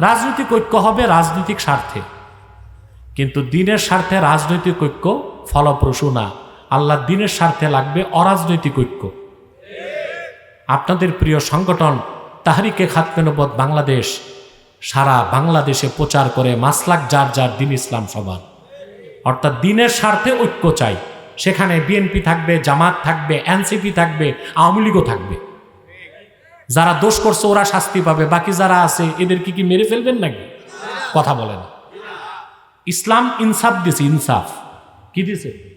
রাজনৈতিক ঐক্য হবে রাজনৈতিক স্বার্থে। কিন্তু দিনের স্বার্থে রাজনৈতিক ঐক্য ফলপ্রসূ না। আল্লাহ দিনের স্বার্থে লাগবে অরাজনৈতিক ঐক্য। আপনাদের প্রিয় সংগঠন তাহারিকে খাতমেনবদ বাংলাদেশ, সারা বাংলাদেশে প্রচার করে মাসলাক যার যার দিন ইসলাম সবার অর্থাৎ দিনের স্বার্থে ঐক্য চাই। সেখানে বিএনপি থাকবে, জামাত থাকবে, এনসিপি থাকবে, আওয়ামী লীগও থাকবে। যারা দোষ করছে, ওরা শাস্তি পাবে। বাকি যারা আছে এদেরকে কি মেরে ফেলবেন নাকি? কথা বলেন। ইসলাম ইনসাফ দিছে, ইনসাফ। কি দিছে?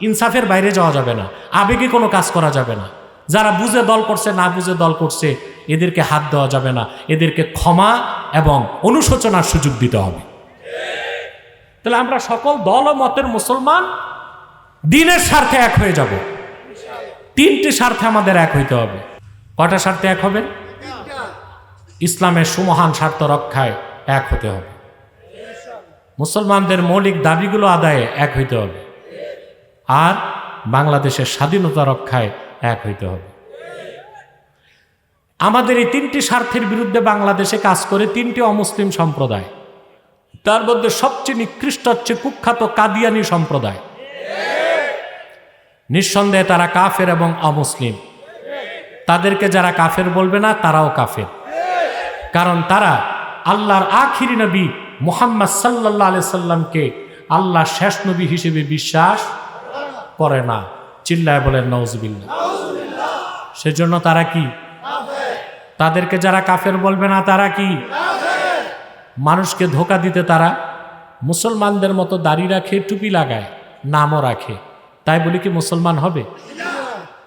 ইনসাফের বাইরে যাওয়া যাবে না। আবেগে কোনো কাজ করা যাবে না। যারা বুঝে দল করছে, না বুঝে দল করছে, এদেরকে হাত দেওয়া যাবে না। এদেরকে ক্ষমা এবং অনুশোচনার সুযোগ দিতে হবে। তাহলে আমরা সকল দল ও মতের মুসলমান, দিনের স্বার্থে এক হয়ে যাব। তিনটি স্বার্থে আমাদের এক হইতে হবে। কটা স্বার্থে এক হবে? ইসলামের সুমহান স্বার্থ রক্ষায় এক হতে হবে। মুসলমানদের মৌলিক দাবিগুলো আদায়ে এক হইতে হবে। আর বাংলাদেশের স্বাধীনতা রক্ষায় এক হইতে হবে। আমাদের এই তিনটি স্বার্থের বিরুদ্ধে বাংলাদেশে কাজ করে তিনটি অমুসলিম সম্প্রদায়। তার মধ্যে সবচেয়ে নিকৃষ্ট হচ্ছে কুখ্যাত কাদিয়ানি সম্প্রদায়। নিঃসন্দেহে তারা কাফের এবং অমুসলিম। তাদেরকে যারা কাফের বলবে না, তারাও কাফের। কারণ তারা আল্লাহর আখিরি নবী মুহাম্মদ সাল্লাহ আলি সাল্লামকে আল্লাহ শেষ নবী হিসেবে বিশ্বাস করে না। চিল্লায় বলেন নওজবিল্লা সেজন্য তারা কি? তাদেরকে যারা কাফের বলবে না, তারা কি? মানুষকে ধোকা দিতে তারা মুসলমানদের মতো দাড়ি রাখে, টুপি লাগায়, নামও রাখে। তাই বলি কি মুসলমান হবে?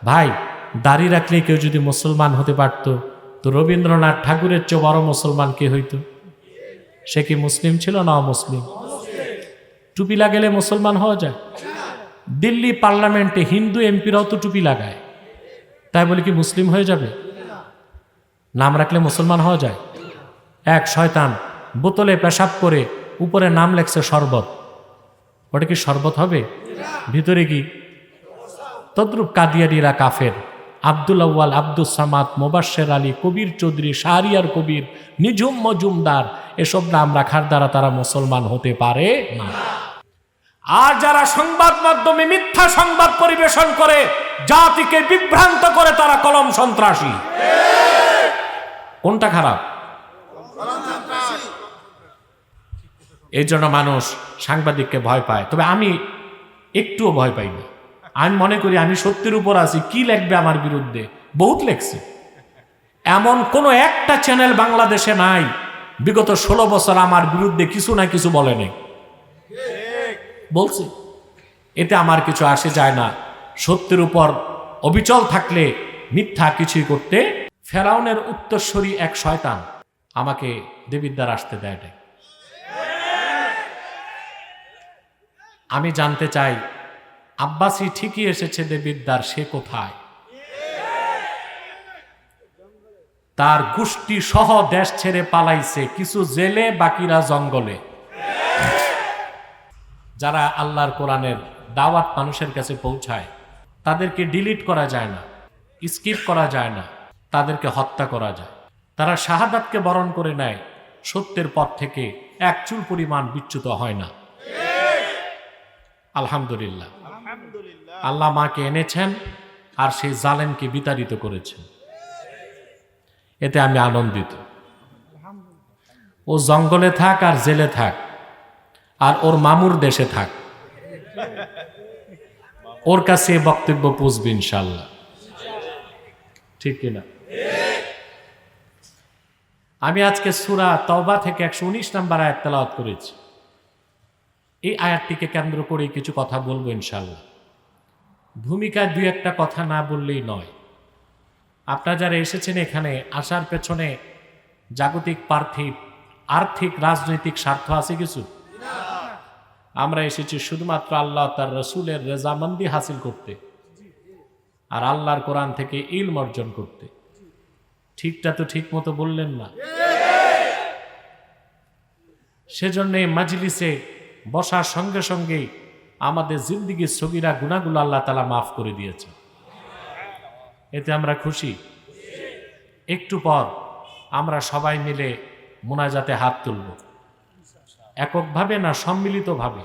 ভাই দাড়ি রাখলে কেউ যদি মুসলমান হতে পারত, তো রবীন্দ্রনাথ ঠাকুরের চেয়ে বড় মুসলমান কে হইত? সে কি মুসলিম ছিল না মুসলিম টুপি লাগালে মুসলমান হওয়া যায়? দিল্লি পার্লামেন্টে হিন্দু এমপিরাও তো টুপি লাগায়। তাই বলে কি মুসলিম হয়ে যাবে? নাম রাখলে মুসলমান হওয়া যায়? এক, শয়তান, বোতলে পেশাব করে উপরে নাম লেখছে শরবত। ওটা কি শরবত হবে? ভিতরে কি? তদ্রুপ কাদিয়ারিরা কাফের। আব্দুল আউ্য়াল আব্দুল সামাদ মোবাশ্বের আলী, কবির চৌধুরী, শাহরিয়ার কবির, নিঝুম মজুমদার, এসব নাম রাখার দ্বারা তারা মুসলমান হতে পারে না। আর যারা সংবাদ মাধ্যমে মিথ্যা সংবাদ পরিবেশন করে, জাতিকে বিভ্রান্ত করে তারা কলম সন্ত্রাসী। কোনটা খারাপ? এই জন্য মানুষ সাংবাদিককে ভয় পায়। তবে আমি একটুও ভয় পাই না। আমি মনে করি আমি সত্যের উপর আছি। কি লিখবে আমার বিরুদ্ধে? বহুত লেখছে। এমন কোনো একটা চ্যানেল বাংলাদেশে নাই। বিগত ষোলো বছর আমার বিরুদ্ধে কিছু না কিছু বলে নেই। বলছে, এতে আমার কিছু আসে যায় না। সত্যের উপর অবিচল থাকলে মিথ্যা কিছুই করতে ফেরাউনের উত্তরস্বরী এক শয়তান আমাকে দেবিদ্বার আসতে দেয়। আমি জানতে চাই আব্বাসি ঠিকই এসেছে দেবিদ্বার সে কোথায়? তার গোষ্ঠী সহ দেশ ছেড়ে পালাইছে, কিছু জেলে, বাকিরা জঙ্গলে। যারা আল্লাহর কোরআনের দাওয়াত মানুষের কাছে পৌঁছায়, তাদেরকে ডিলিট করা যায় না, স্কিপ করা যায় না, তাদেরকে হত্যা করা যায়। তারা শাহাদাতকে বরণ করে নেয়, সত্যের পথ থেকে এক চুল পরিমাণ বিচ্যুত হয় না। আলহামদুলিল্লাহ। আল্লাহ মাকে এনেছেন আর সেই জালেমকে বিতাড়িত করেছেন। এতে আমি আনন্দিত। ও জঙ্গলে থাক আর জেলে থাক, আর ওর মামুর দেশে থাক। ওর কাছে বক্তব্য পুষবে ইনশাল্লাহ। ঠিক কিনা আমি আজকে সুরা তওবা থেকে একশো উনিশ নাম্বার আয়াত তেলাওয়াত করেছি। এই আয়াতটিকে কেন্দ্র করে কিছু কথা বলব ইনশাল্লাহ। ভূমিকায় দুই একটা কথা না বললেই নয়। আপনারা যারা এসেছেন এখানে, আসার পেছনে জাগতিক পার্থিব আর্থিক, রাজনৈতিক স্বার্থ আছে কিছু? আমরা এসেছি শুধুমাত্র আল্লাহ তার রসুলের রেজামন্দি হাসিল করতে আর আল্লাহর কোরআন থেকে ইলম অর্জন করতে। ঠিকটা তো ঠিক মতো বললেন না। সেজন্য মাজলিসে বসার সঙ্গে সঙ্গেই আমাদের জিন্দিগির ছবিরা গুণাগুলো আল্লাহ তালা মাফ করে দিয়েছে। এতে আমরা খুশি। একটু পর আমরা সবাই মিলে মোনাজাতে হাত তুলব। এককভাবে না সম্মিলিতভাবে?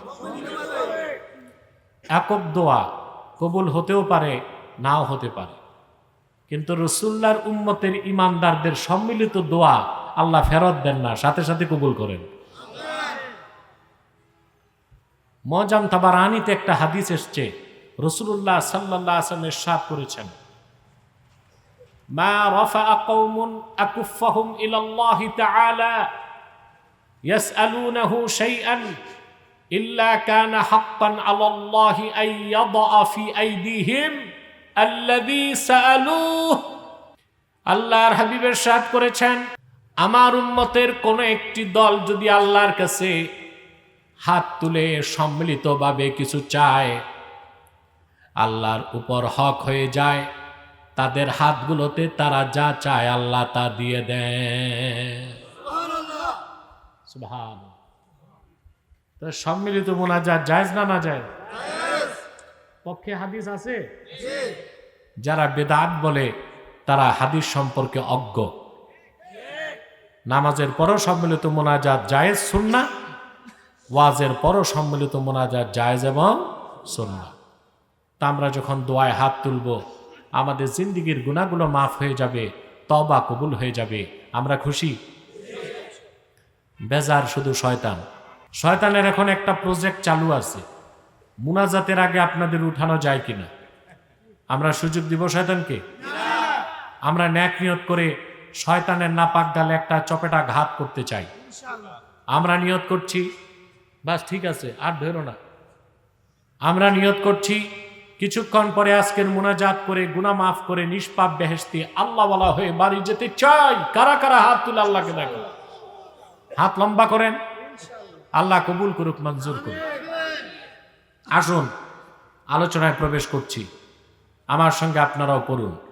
একক দোয়া কবুল হতেও পারে, নাও হতে পারে। কিন্তু রসুল্লার উম্মতের ইমানদারদের সম্মিলিত দোয়া আল্লাহ ফেরত দেন না, সাথে সাথে কবুল করেন। মজাম তাবারানিতে একটা হাদিস এসছে রসুল্লাহ সাল্লাহ আসলাম এরশাদ করেছেন। মা রফা আকুমুন আকুফাহুম ইলাল্লাহি তাআলা ইয়াসআলুনহু শাইআন ইল্লা কানা হাক্কান আলাল্লাহি আই ইয়াদআ ফি আইদিহিম আল্লাযী সাআলুহ। আল্লাহর হাবিবের সাদ করেছেন, আমার উম্মতের কোন একটি দল যদি আল্লাহর কাছে হাত তুলে সম্মিলিতভাবে কিছু চায়। আল্লাহর উপর হক হয়ে যায়। তাদের হাতগুলোতে তারা যা চায় আল্লাহ তা দিয়ে দেয়। তো সম্মিলিত মোনাজাত জায়েজ না না যায় পক্ষে হাদিস আছে? যারা বেদাত বলে, তারা হাদিস সম্পর্কে অজ্ঞ। নামাজের পরও সম্মিলিত মোনাজাত জায়েজ সুন্না ওয়াজের পরও সম্মিলিত মোনাজাত জায়জ এবং সুন্না তা আমরা যখন দোয়ায় হাত তুলব, আমাদের জিন্দিগির গুণাগুলো মাফ হয়ে যাবে তবা কবুল হয়ে যাবে। আমরা খুশি? বেজার শুধু শয়তান। শয়তানের এখন একটা প্রজেক্ট চালু আছে। মুনাজাতের আগে আপনাদের উঠানো যায় কিনা? আমরা সুযোগ দিব শয়তানকে? আমরা ন্যাক নিয়ত করে শয়তানের নাপাক গালে একটা চপেটা ঘাত করতে চাই। আমরা নিয়ত করছি বাস, ঠিক আছে, আর ধরো না। আমরা নিয়ত করছি, কিছুক্ষণ পরে আজকের মোনাজাত করে গুনা মাফ করে, নিষ্পাপ বেহেস্তি আল্লাহ বলা হয়ে বাড়ি যেতে চাই। কারা কারা হাত তুলে আল্লাহকে দেখো? হাত লম্বা করেন। আল্লাহ কবুল করুক, মঞ্জুর করুক। আসুন, আলোচনায় প্রবেশ করছি। আমার সঙ্গে আপনারাও পড়ুন।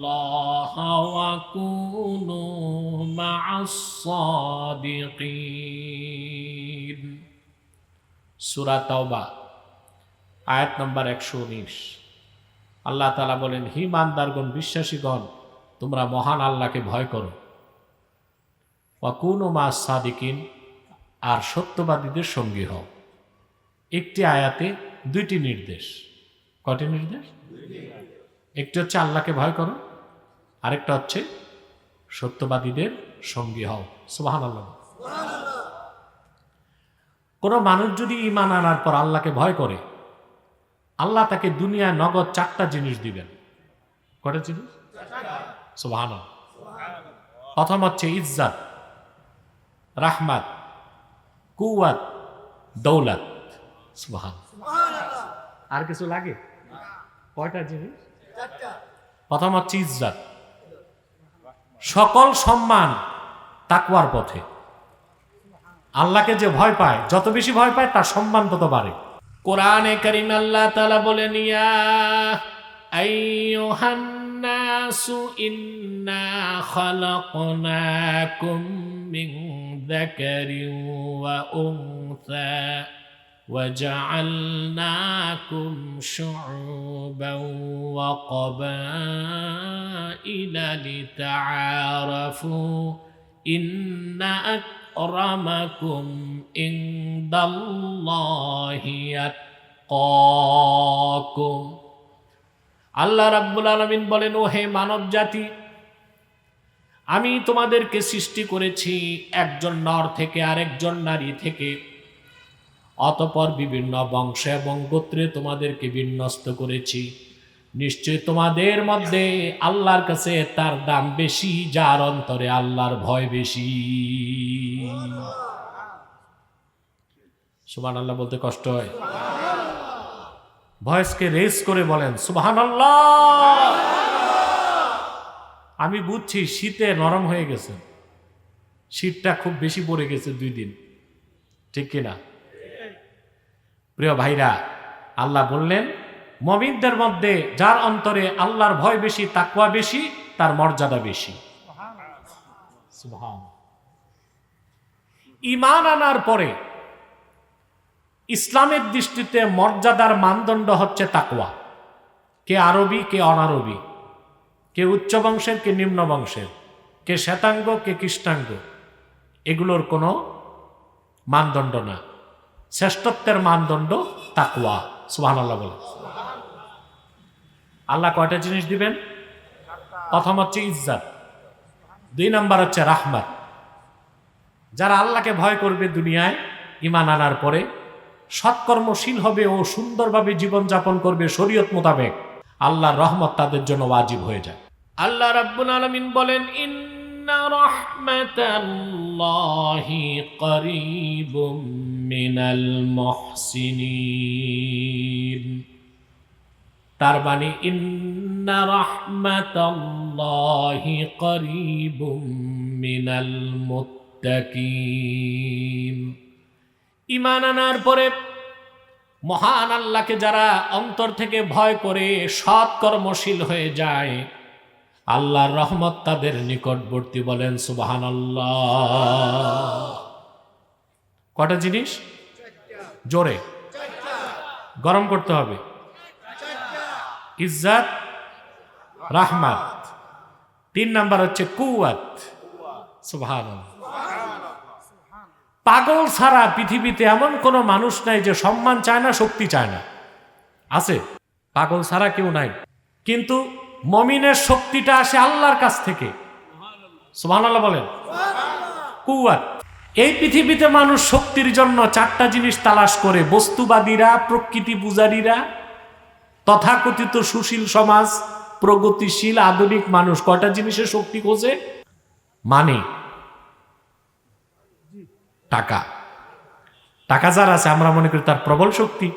الله وكونوا مع الصادقين সুরা তাওবা আয়াত নম্বর একশো উনিশ আল্লাহ তালা বলেন হি মানদারগণ বিশ্বাসীগণ তোমরা মহান আল্লাহকে ভয় করো ওয়াকুন মা সাদিকিন আর সত্যবাদীদের সঙ্গী হও একটি আয়াতে দুইটি নির্দেশ কটি নির্দেশ একটি হচ্ছে আল্লাহকে ভয় করো আরেকটা হচ্ছে সত্যবাদীদের সঙ্গী হও। সুবাহান আল্লাহ কোনো মানুষ যদি ইমান আনার পর আল্লাহকে ভয় করে আল্লাহ তাকে দুনিয়ায় নগদ চারটা জিনিস দিবেন। কটা জিনিস? সুবাহান প্রথম হচ্ছে ইজ্জাত রাহমাত কুয়াত দৌলত। সুবাহান আর কিছু লাগে? কয়টা জিনিস? প্রথম হচ্ছে ইজ্জাত সকল সম্মান তাকুয়ার পথে। আল্লাহকে যে ভয় পায়, যত বেশি ভয় পায়, তার সম্মান তত বাড়ে। কোরআনে করিম আল্লাহ তালা আইয়ুহান নাসু ইন্না ওয়া وجعلناكم شعوبا وقبائل لتعارفوا إن أكرمكم عند الله يتقاكم আল্লাহ রাব্বুল আলমিন বলেন ও হে মানব জাতি আমি তোমাদেরকে সৃষ্টি করেছি একজন নর থেকে আরেকজন নারী থেকে অতপর বিভিন্ন বংশ এবং গোত্রে তোমাদেরকে বিন্যস্ত করেছি। নিশ্চয় তোমাদের মধ্যে আল্লাহর কাছে তার দাম বেশি, যার অন্তরে আল্লাহর ভয় বেশি। সুবান আল্লাহ বলতে কষ্ট হয়। ভয়েসকে রেস করে বলেন সুবাহান আল্লাহ আমি বুঝছি শীতে নরম হয়ে গেছে। শীতটা খুব বেশি পড়ে গেছে দুই দিন। ঠিক কিনা? প্রিয় ভাইরা, আল্লাহ বললেন, মমিনদের মধ্যে যার অন্তরে আল্লাহর ভয় বেশি তাকুয়া বেশি, তার মর্যাদা বেশি। ইমান আনার পরে ইসলামের দৃষ্টিতে মর্যাদার মানদণ্ড হচ্ছে তাকুয়া কে আরবি, কে অনারবি, কে উচ্চ বংশের, কে নিম্ন বংশের, কে শ্বেতাঙ্গ, কে কৃষ্ণাঙ্গ এগুলোর কোনো মানদণ্ড না। শ্রেষ্ঠত্বের মানদণ্ড তাকুয়া সুহান আল্লাহ বলে আল্লাহ কয়টা জিনিস দিবেন? প্রথম হচ্ছে ইজ্জাত, দুই নম্বর হচ্ছে রাহমাত। যারা আল্লাহকে ভয় করবে দুনিয়ায় ইমান আনার পরে, সৎকর্মশীল হবে ও সুন্দরভাবে জীবনযাপন করবে শরীয়ত মোতাবেক, আল্লাহর রহমত তাদের জন্য ওয়াজিব হয়ে যায়। আল্লাহ রাব্বুল আলামিন বলেন ইন্না রাহমাতাল্লাহি করিবুম মিনাল মুহসিনিন তার মানে ইন্না রাহমাতাল্লাহি করিবুম মিনাল মুত্তাকিন ইমান আনার পরে মহান আল্লাহকে যারা অন্তর থেকে ভয় করে সৎ কর্মশীল হয়ে যায় আল্লাহর রহমত তাদের নিকটবর্তী বলেন সুবাহান কটা জিনিস? জোরে। গরম করতে হবে। ইজ্জাত, রাহমাত। তিন নাম্বার হচ্ছে কুয়াত সুবাহান পাগল ছাড়া পৃথিবীতে এমন কোনো মানুষ নাই যে সম্মান চায় না, শক্তি চায় না। আছে। পাগল ছাড়া কেউ নাই। কিন্তু মমিনের শক্তিটা আসে আল্লাহর কাছ থেকে। সুবহান আল্লাহ বলেন। কুয়াত এই পৃথিবীতে মানুষ শক্তির জন্য চারটা জিনিস তালাশ করে, বস্তুবাদীরা, প্রকৃতি পূজারীরা, তথাকথিত সুশীল সমাজ, প্রগতিশীল আধুনিক মানুষ। কটা জিনিসের শক্তি খোঁজে? মানে। টাকা। টাকা যার আছে, আমরা মনে করি তার প্রবল শক্তি।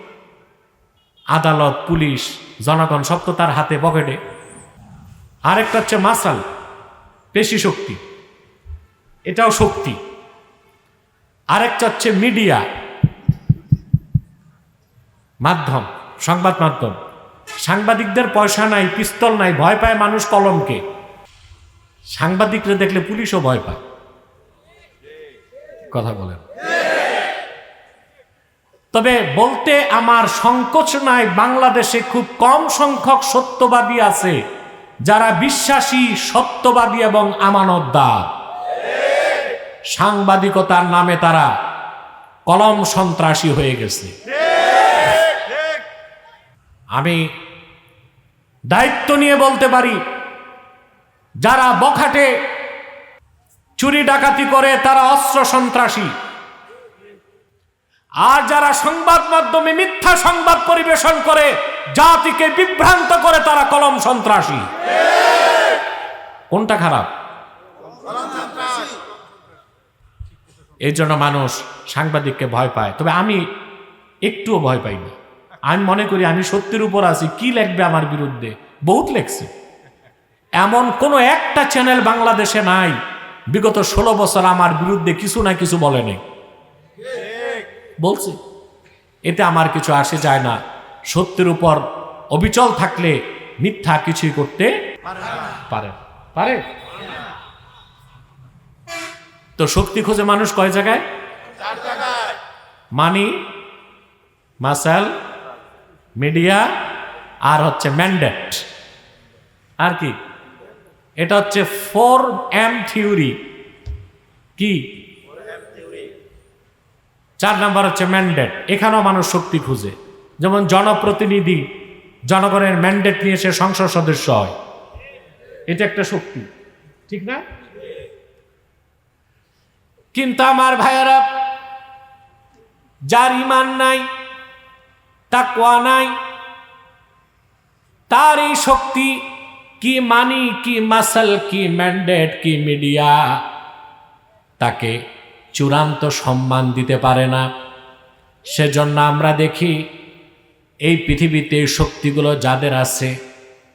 আদালত, পুলিশ, জনগণ সব তো তার হাতে পকেটে। আরেকটা হচ্ছে মাসাল, পেশি শক্তি। এটাও শক্তি। আরেকটা হচ্ছে মিডিয়া। মাধ্যম, সংবাদ মাধ্যম। সাংবাদিকদের পয়সা নাই, পিস্তল নাই, ভয় পায় মানুষ কলমকে। সাংবাদিকরা দেখলে পুলিশও ভয় পায়। কথা বলেন। তবে বলতে আমার সংকোচ নাই, বাংলাদেশে খুব কম সংখ্যক সত্যবাদী আছে। যারা বিশ্বাসী, সত্যবাদী এবং আমানতদার। সাংবাদিকতার নামে তারা কলম সন্ত্রাসী হয়ে গেছে। আমি দায়িত্ব নিয়ে বলতে পারি, যারা বখাটে, চুরি ডাকাতি করে, তারা অস্ত্র সন্ত্রাসী। আর যারা সংবাদ মাধ্যমে মিথ্যা সংবাদ পরিবেশন করে জাতিকে বিভ্রান্ত করে তারা কলম সন্ত্রাসী। কোনটা খারাপ? এই জন্য মানুষ সাংবাদিককে ভয় পায়। তবে আমি একটুও ভয় পাই না। আমি মনে করি আমি সত্যের উপর আছি। কি লিখবে আমার বিরুদ্ধে? বহুত লেখছে। এমন কোনো একটা চ্যানেল বাংলাদেশে নাই। বিগত ষোলো বছর আমার বিরুদ্ধে কিছু না কিছু বলে নেই। বলছে। এতে আমার কিছু আসে যায় না। সত্যের উপর অবিচল থাকলে মিথ্যা কিছুই করতে পারে। পারে? তো শক্তি খোঁজে মানুষ কয় জায়গায়? মানি মাসাল মিডিয়া আর হচ্ছে ম্যান্ডেট। আর কি? এটা হচ্ছে ফোর এম থিওরি। কি? চার নাম্বার হচ্ছে ম্যান্ডেট। এখানেও মানুষ শক্তি খুঁজে। যেমন জনপ্রতিনিধি, জনগণের ম্যান্ডেট নিয়ে সে সংসদ সদস্য হয়। এটা একটা শক্তি, ঠিক না? কিন্তু আমার ভাইয়ারা, যার ইমান নাই তা তাকওয়া নাই, তার এই শক্তি কি মানি, কি মাসাল, কি ম্যান্ডেট কি মিডিয়া তাকে চূড়ান্ত সম্মান দিতে পারে না। সেজন্য আমরা দেখি এই পৃথিবীতে শক্তিগুলো যাদের আছে,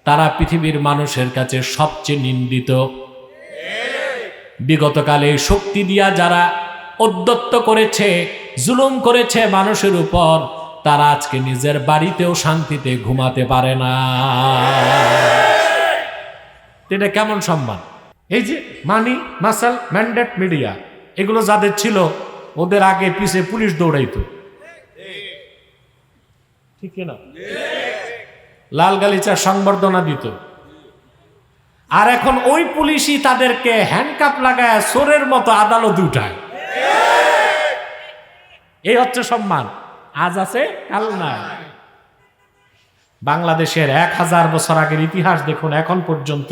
তারা পৃথিবীর মানুষের কাছে সবচেয়ে নিন্দিত। বিগতকালে শক্তি দিয়া যারা উদ্যত্ত করেছে, জুলুম করেছে মানুষের উপর, তারা আজকে নিজের বাড়িতেও শান্তিতে ঘুমাতে পারে না। এটা কেমন সম্মান? এই যে মানি, মাসাল, ম্যান্ডেট মিডিয়া, এগুলো যাদের ছিল, ওদের আগে পিছে পুলিশ দৌড়াইতো। ঠিক না লাল গালিচার সংবর্ধনা দিত। আর এখন ওই পুলিশই তাদেরকে হ্যান্ডকাপ লাগায় সোরের মতো আদালত উঠায়। এই হচ্ছে সম্মান। আজ আছে, কাল নাই। বাংলাদেশের এক হাজার বছর আগের ইতিহাস দেখুন, এখন পর্যন্ত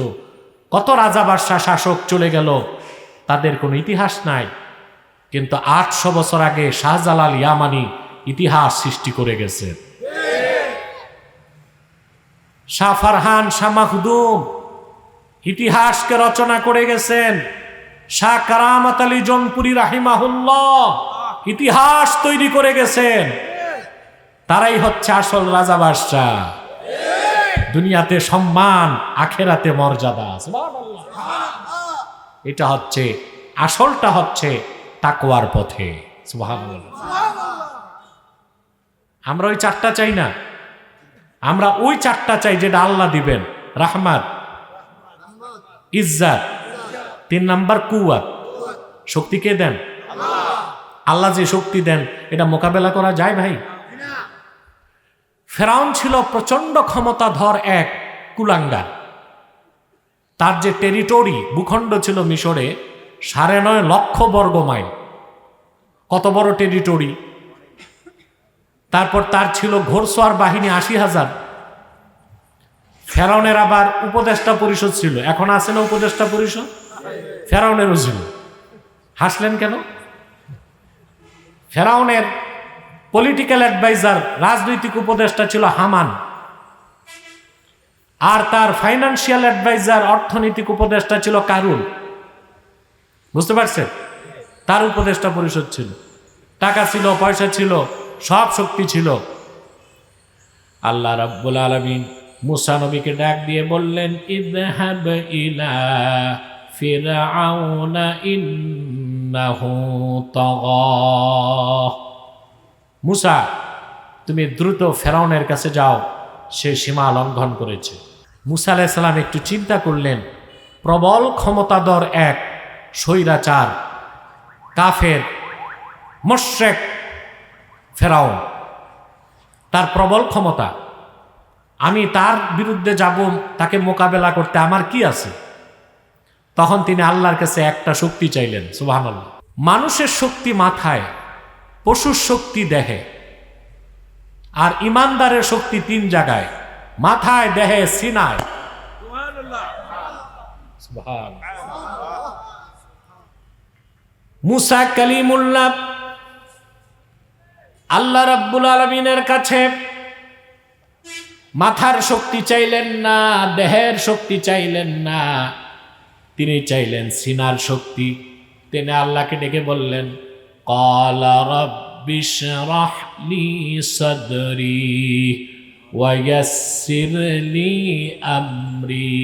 কত রাজা শাসক চলে গেল, তাদের কোনো ইতিহাস নাই। কিন্তু আটশো বছর আগে শাহজালাল ইয়ামানি ইতিহাস সৃষ্টি করে গেছে। শাহ ফারহান ইতিহাসকে রচনা করে গেছেন শাহ কারামত আলী জনপুরি রাহিমাহুল্লাহ। ইতিহাস তৈরি করে গেছেন। তারাই হচ্ছে আসল রাজা বাদশাহ। দুনিয়াতে সম্মান, আখেরাতে মর্যাদা এটা হচ্ছে, আসলটা হচ্ছে তাকওয়ার পথে আমরা ওই চারটা চাই না। আমরা ওই চারটা চাই যেটা আল্লাহ দিবেন। রাহমাত, ইজ্জাত, তিন নাম্বার কুয়া শক্তি কে দেন? আল্লাহ যে শক্তি দেন, এটা মোকাবেলা করা যায় ভাই? ফেরাউন ছিল প্রচণ্ড ক্ষমতাধর এক কুলাঙ্গার। তার যে টেরিটরি ভূখণ্ড ছিল মিশরে, সাড়ে নয় লক্ষ বর্গ মাইল। কত বড় টেরিটরি তারপর তার ছিল ঘোরসোয়ার বাহিনী আশি হাজার। ফেরাউনের আবার উপদেষ্টা পরিষদ ছিল। এখন আছে না উপদেষ্টা পরিষদ? ফেরাউনেরও ছিল। হাসলেন কেন? ফেরাউনের পলিটিক্যাল অ্যাডভাইজার রাজনৈতিক উপদেষ্টা ছিল হামান। আর তার ফাইনান্সিয়াল অ্যাডভাইজার অর্থনৈতিক উপদেষ্টা ছিল কারুল। বুঝতে পারছেন? তার উপদেষ্টা পরিষদ ছিল। টাকা ছিল, পয়সা ছিল সব শক্তি ছিল। আল্লাহ রাব্বুল আলামিন মুসা নবীকে ডাক দিয়ে বললেন, ইদহাব ইলা ফিরআউনা ইন্নাহু মুসা, তুমি দ্রুত ফেরাউনের কাছে যাও, সে সীমা লঙ্ঘন করেছে। মুসা আলাইসাল্লাম একটু চিন্তা করলেন, প্রবল ক্ষমতাধর এক স্বৈরাচার, কাফের মোশেক ফেরাউন, তার প্রবল ক্ষমতা। আমি তার বিরুদ্ধে যাব, তাকে মোকাবেলা করতে আমার কি আছে? তখন তিনি আল্লাহর কাছে একটা শক্তি চাইলেন সুবাহ মানুষের শক্তি মাথায়, পশুর শক্তি দেহে, আর ইমানদারের শক্তি তিন জায়গায়, মাথায়, দেহে, সিনায়। মুসা কালিমুল্লাহ আল্লাহ রাব্বুল আলমিনের কাছে মাথার শক্তি চাইলেন না, দেহের শক্তি চাইলেন না। তিনি চাইলেন সিনার শক্তি। তিনি আল্লাহকে ডেকে বললেন, কলা রব্বিশরাহলি সদরি ওয়াসিরলি আমরি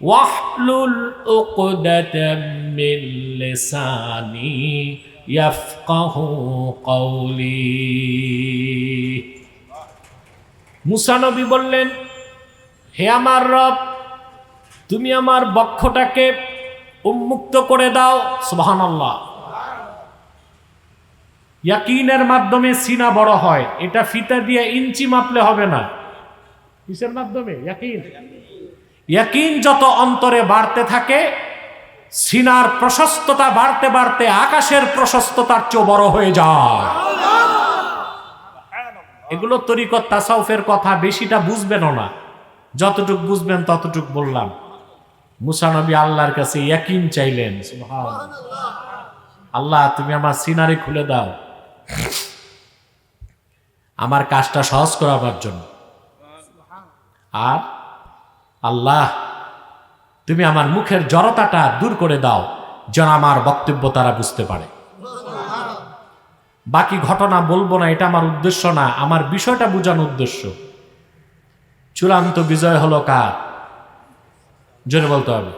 ওয়াহলুল উকদাতাম মিন কৌলি মুসানবী বললেন, হে আমার রব, তুমি আমার বক্ষটাকে উন্মুক্ত করে দাও সুবাহান্লাহ ইয়াকিনের মাধ্যমে সিনা বড় হয়, এটা ফিতা দিয়ে ইঞ্চি মাপলে হবে না। কিসের মাধ্যমে? ইয়াকিন। ইয়াকিন যত অন্তরে বাড়তে থাকে সিনার প্রশস্ততা বাড়তে বাড়তে আকাশের প্রশস্ততার চেয়ে বড় হয়ে যায়। এগুলো তরিকত তাসাউফের কথা বেশিটা বুঝবেন না। যতটুক বুঝবেন ততটুক বললাম। মুসানবী আল্লাহর কাছে ইয়াকিন চাইলেন আল্লাহ, তুমি আমার সিনারি খুলে দাও। আমার কাজটা সহজ করাবার জন্য। আর আল্লাহ তুমি আমার মুখের জড়তাটা দূর করে দাও যেন আমার বক্তব্য তারা বুঝতে পারে। বাকি ঘটনা বলব না, এটা আমার উদ্দেশ্য না, আমার বিষয়টা বোঝানো উদ্দেশ্য। চূড়ান্ত বিজয় হলো কার? জোরে বলতে হবে।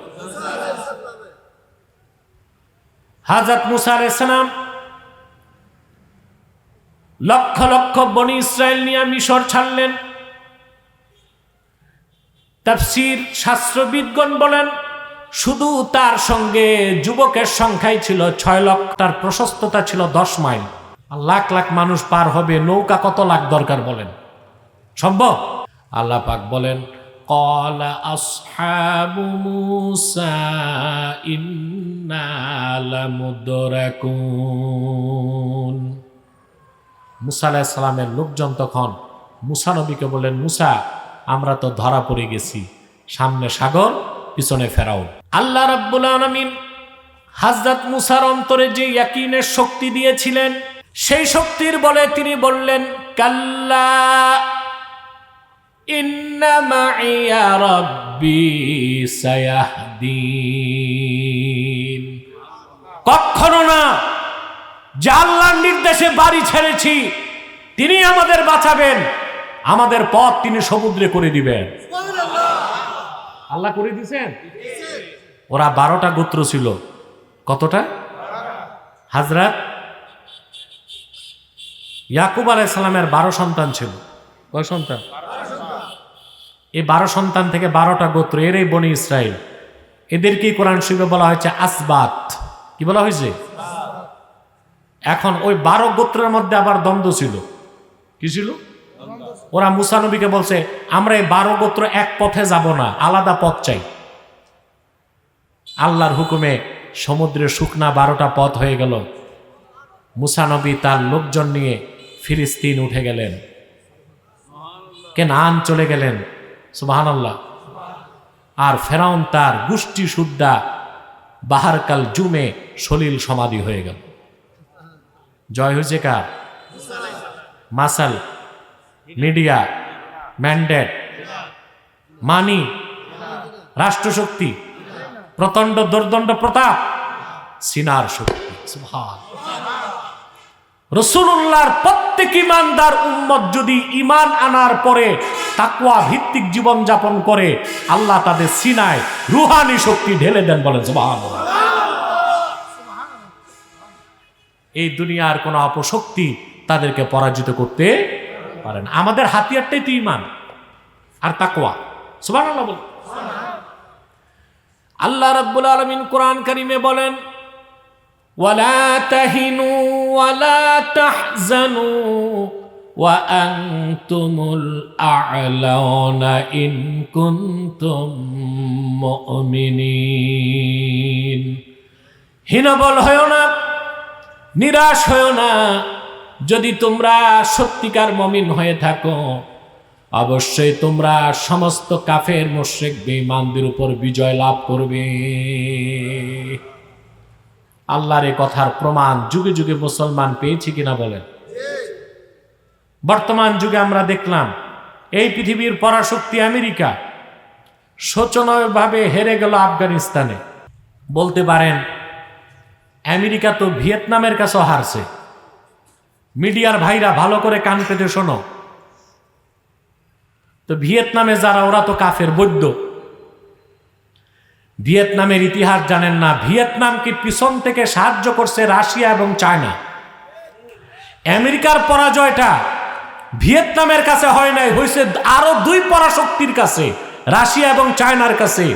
হাজরত মুসা আলাইসালাম লক্ষ লক্ষ বনি ইসরায়েল নিয়ে মিশর ছাড়লেন। তাফসির শাস্ত্রবিদগণ বলেন শুধু তার সঙ্গে যুবকের সংখ্যাই ছিল ছয় লক্ষ তার প্রশস্ততা ছিল দশ মাইল আর লাখ লাখ মানুষ পার হবে নৌকা কত লাখ দরকার বলেন সম্ভব আল্লাহ পাক বলেন قال أصحاب موسى إنا لمدركون মুসা আলাহিসাল্লামের লোকজন তখন মুসা নবীকে বললেন মুসা আমরা তো ধরা পড়ে গেছি। সামনে সাগর, পিছনে ফেরাও। আল্লাহ রাব্বুল আলামিন হাজরত মুসার অন্তরে যে ইয়াকিনের শক্তি দিয়েছিলেন, সেই শক্তির বলে তিনি বললেন, কাল্লা কখনো না, যে আল্লাহর নির্দেশে বাড়ি ছেড়েছি, তিনি আমাদের বাঁচাবেন। আমাদের পথ তিনি সমুদ্রে করে দিবেন। আল্লাহ করে দিছেন ওরা বারোটা গোত্র ছিল। কতটা? হাজরাত? ইয়াকুব আলাইসালামের বারো সন্তান ছিল। কয় সন্তান। এই বারো সন্তান থেকে বারোটা গোত্র এরই বনি ইসরায়েল এদেরকেই কোরআন শিবে বলা হয়েছে আসবাত। কি বলা হয়েছে? এখন ওই বারো গোত্রের মধ্যে আবার দ্বন্দ্ব ছিল। কি ছিল? ওরা মুসানবীকে বলছে, আমরা এই বারো গোত্র এক পথে যাব না, আলাদা পথ চাই। আল্লাহর হুকুমে সমুদ্রে শুকনা বারোটা পথ হয়ে গেল। মুসানবী তার লোকজন নিয়ে ফিরিস্তিন উঠে গেলেন। কেনান চলে গেলেন সুবাহান আল্লাহ আর ফেরাউন তার গোষ্ঠী সুদ্ধা বাহারকাল জুমে সলিল সমাধি হয়ে গেল। জয় হয়েছে কার? মাসাল। মিডিয়া ম্যান্ডেট মানি রাষ্ট্রশক্তি প্রচণ্ড দুর্দণ্ড প্রতাপ সিনার শক্তি রসুল্লাহর প্রত্যেক ইমানদার উম্মত যদি ইমান আনার পরে তাকুয়া ভিত্তিক জীবন যাপন করে, আল্লাহ তাদের সিনায় রুহানি শক্তি ঢেলে দেন বলেন এই দুনিয়ার কোনো অপশক্তি তাদেরকে পরাজিত করতে পারে না আমাদের হাতিয়ারটাই তো ইমান আর তাকোয়া সুবাহ বল আল্লাহ রাব্বুল আলমিন কোরআন কারিমে বলেন তাহিনু ওয়ালা তাহজানু ওয়া আনতুমুল আ'লাউনা ইন কুনতুম মুমিনিন। হীনবল হয় না, নিরাশ হয়েও না যদি তোমরা সত্যিকার মমিন হয়ে থাকো, অবশ্যই তোমরা সমস্ত কাফের মোশেক বেঈমানদের উপর বিজয় লাভ করবে। আল্লাহর এ কথার প্রমাণ যুগে যুগে মুসলমান পেয়েছি কিনা বলেন। বর্তমান যুগে আমরা দেখলাম, এই পৃথিবীর পরাশক্তি আমেরিকা শোচনীয়ভাবে হেরে গেল আফগানিস্তানে। বলতে পারেন, আমেরিকা তো ভিয়েতনামের কাছেও হারছে। মিডিয়ার ভাইরা ভালো করে কান পেতে শোনো। তো ভিয়েতনামে যারা, ওরা তো কাফের, বৈদ্য। ভিয়েতনামের ইতিহাস জানেন না। ভিয়েতনামকে পিছন থেকে সাহায্য করছে রাশিয়া এবং চায়না? আমেরিকার পরাজয়টা ভিয়েতনামের কাছে হয় নাই হয়েছে আরও দুই পরাশক্তির কাছে, রাশিয়া এবং চায়নার কাছে।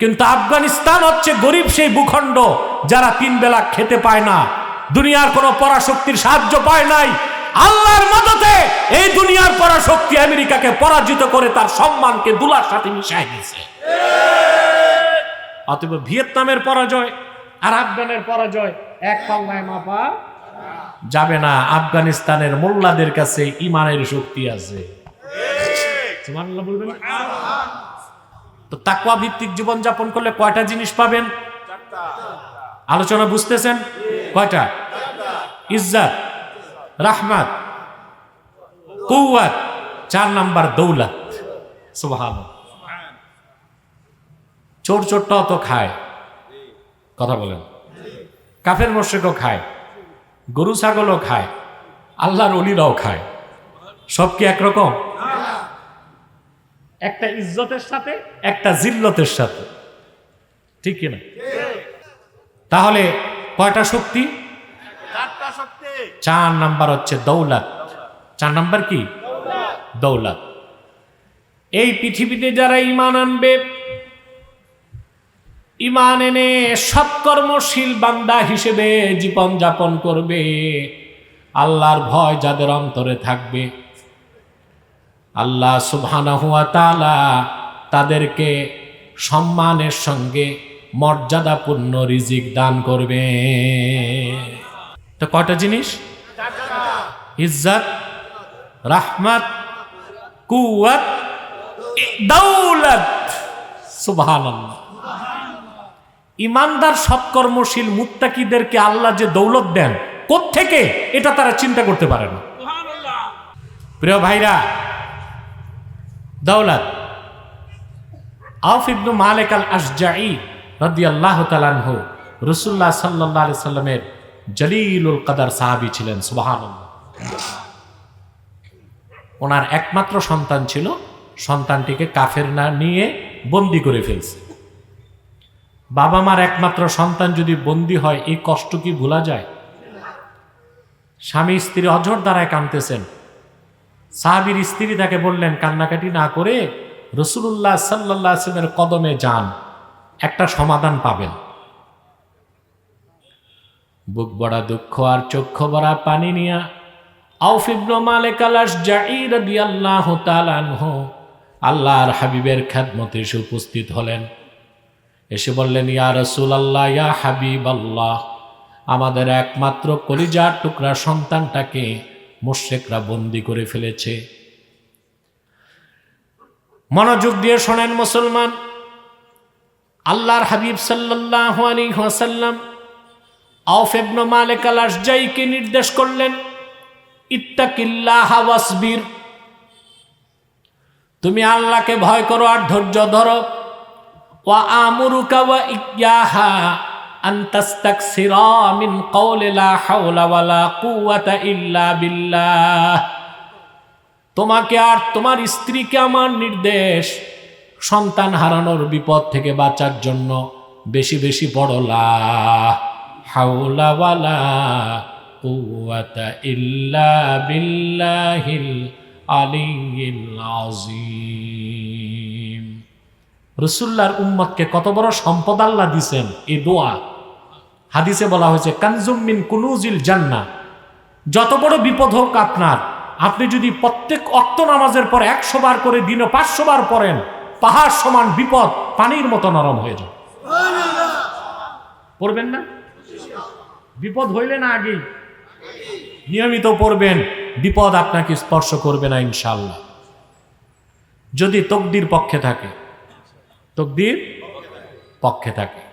কিন্তু আফগানিস্তান হচ্ছে গরিব সেই ভূখণ্ড যারা তিন বেলা খেতে পায় না। দুনিয়ার কোনো পরাশক্তির সাহায্য পায় নাই। আল্লাহর মদতে এই দুনিয়ার পরাশক্তি আমেরিকাকে পরাজিত করে তার সম্মানকে দুলার সাথে মিশাই দিয়েছে। অতএব ভিয়েতনামের পরাজয় আর আফগানের পরাজয়, এক পাল্লায় মাপা যাবে না, আফগানিস্তানের মোল্লাদের কাছে ইমানের শক্তি আছে। তো তাকওয়া ভিত্তিক জীবন যাপন করলে কয়টা জিনিস পাবেন? আলোচনা বুঝতেছেন? কয়টা? ইজ্জাত, রাহমাত কুয়াত চার নাম্বার দৌলত। সুবহান চোর চোরটাও তো খায়। কথা বলেন। কাফের মোশেকও খায়। গরু ছাগলও খায়। আল্লাহর অলিরাও খায়। সব কি একরকম? একটা ইজ্জতের সাথে, একটা জিল্লতের সাথে। ঠিক কিনা তাহলে কয়টা শক্তি? চার নাম্বার হচ্ছে দৌলত। চার নাম্বার কি? দৌলত। এই পৃথিবীতে যারা ইমান আনবে ইমান এনে সৎকর্মশীল বান্দা হিসেবে জীবন যাপন করবে। আল্লাহর ভয় যাদের অন্তরে থাকবে। আল্লাহ সুবহানাহু ওয়া তাআলা তাদেরকে সম্মানের সঙ্গে মর্যাদাপূর্ণ রিজিক দান করবে। তো কয়টা জিনিস? ইজ্জত, রাহমাত কুয়াত দৌলত। ইমানদার সৎকর্মশীল মুত্তাকিদেরকে আল্লাহ যে দৌলত দেন থেকে এটা তারা চিন্তা করতে পারে না। প্রিয় ভাইরা, দৌলত। আউফ ইবনু মালিক আল আশজাই রাদিয়াল্লাহু তাআলাহু রাসূলুল্লাহ সাল্লাল্লাহু আলাইহি সাল্লামের জলিলুল কদর সাহাবী ছিলেন, সুবহানাল্লাহ। ওনার একমাত্র সন্তান ছিল, সন্তানটিকে কাফের না নিয়ে বন্দি করে ফেলছে। বাবা মার একমাত্র সন্তান যদি বন্দি হয়, এই কষ্ট কি ভোলা যায়? স্বামী স্ত্রী অঝর দ্বারায় কাঁদতেছেন। সাহাবির স্ত্রী তাকে বললেন, কান্নাকাটি না করে রসুল্লাহ সাল্লাহ কদমে যান। একটা সমাধান পাবেন। বুক বড়া দুঃখ আর চক্ষু বড়া পানি নিয়া আউফ ইবনু মালিক আলাস জাইর রাদিয়াল্লাহু তাআলা আনহু আল্লাহর হাবিবের খেদমতে এসে উপস্থিত হলেন। এসে বললেন, ইয়া রাসূলুল্লাহ, ইয়া হাবিব আল্লাহ আমাদের একমাত্র কলিজার টুকরা সন্তানটাকে মুশরিকরা বন্দি করে ফেলেছে। মনোযোগ দিয়ে শোনেন মুসলমান আল্লাহর হাবিব সাল্লাল্লাহু আলাইহি ওয়াসাল্লাম আউফ ইবনু মালিক আল আশজাইকে নির্দেশ করলেন, ইত্তাকিল্লাহ ওয়াসবির তুমি আল্লাহকে ভয় করো আর ধৈর্য ধরো। ওয়া ওয়া ইল্লা তোমাকে আর তোমার স্ত্রীকে আমার নির্দেশ সন্তান হারানোর বিপদ থেকে বাঁচার জন্য বেশি বেশি বড় হাওলা ওয়ালা কুওয়াতা ইল্লা বিল্লাহিল আযীম। রসুল্লার উম্মতকে কত বড় সম্পদ আল্লাহ দিছেন এই দোয়া। হাদিসে বলা হয়েছে, কানজুম মিন কুনুজিল জান্না। যত বড় বিপদ হোক আপনার, আপনি যদি প্রত্যেক অক্ত নামাজের পর একশো বার করে দিনে পাঁচশো বার পড়েন পাহাড় সমান বিপদ, পানির মতো নরম হয়ে যায় পড়বেন না? বিপদ হইলে না আগেই। নিয়মিত পড়বেন, বিপদ আপনাকে স্পর্শ করবে না ইনশাল্লাহ যদি তকদির পক্ষে থাকে, তকদির পক্ষে থাকে।